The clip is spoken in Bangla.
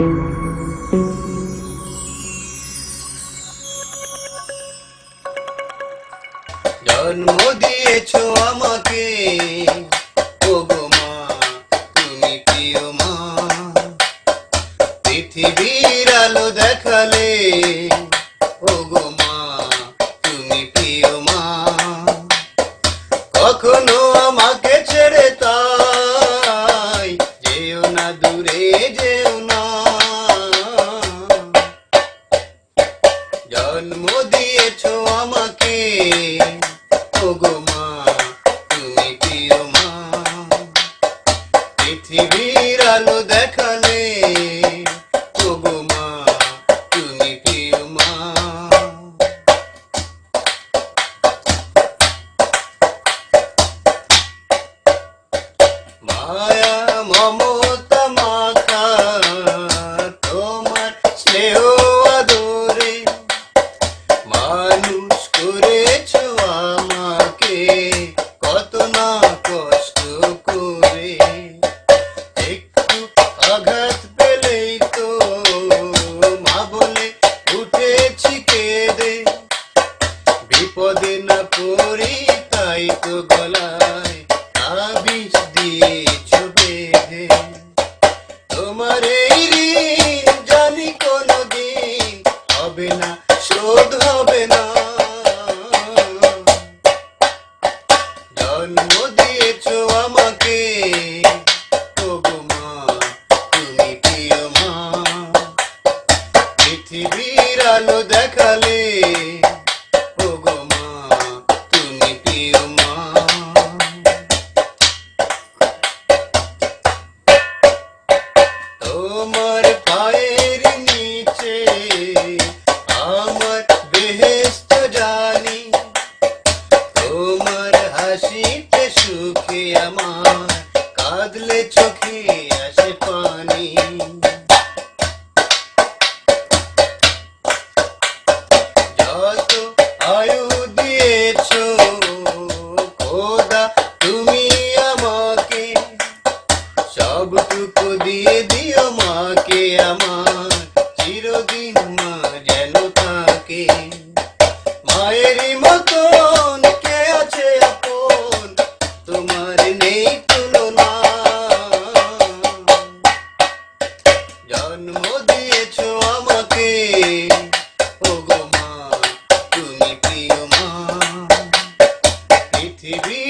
জন্ম দিয়েছ আমাকে। তুমি প্রিয় মা। পৃথিবীর আলো দেখালে, ওগো মা, তুমি প্রিয় মা। কখনো আমাকে মানুষ জন্ম দিয়েছ আমাকে। ওগো মা তুমি প্রিয় মা পৃথিবীর আলো দেখালে। ওগো মা বলে চোখে আসে পানি। যত আয়ু দিয়েছ, খোদা, তুমি আমাকে, সবটুকু দিয়ে দিও মাকে আমার, চিরদিন মা দিয়েছ আমাকে। ও গো মা তুমি প্রিয় মা। পৃথিবী